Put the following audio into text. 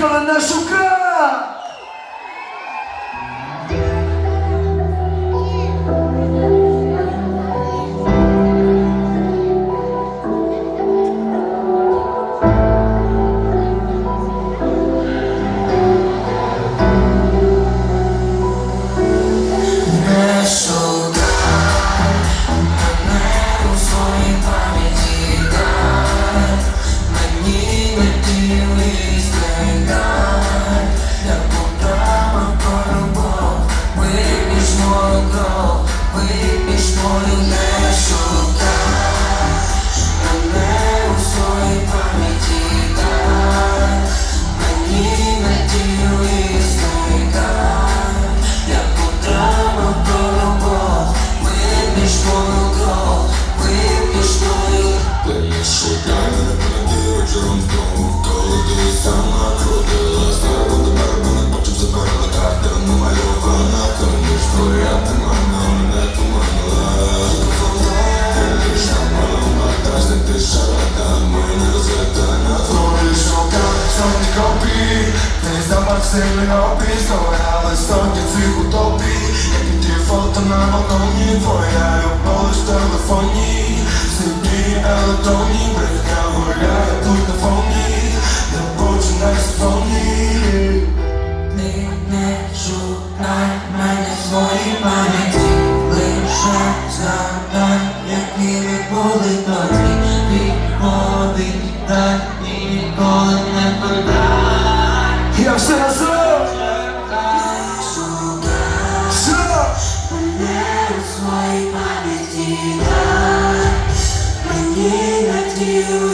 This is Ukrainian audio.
Kalanasuka. away is more Сильний опій Згорали сотні цих утопій. Як і фото на балконі Твоя любов в телефоні. Сидні електронні Брехня гуляє тут на фоні. Не починай сповні Ти не шукай мене в своїй пам'яті Лише згадай, які ми були тоді. Відповідай ніколи разом Все мене у своїй пам'яті дай Мені надію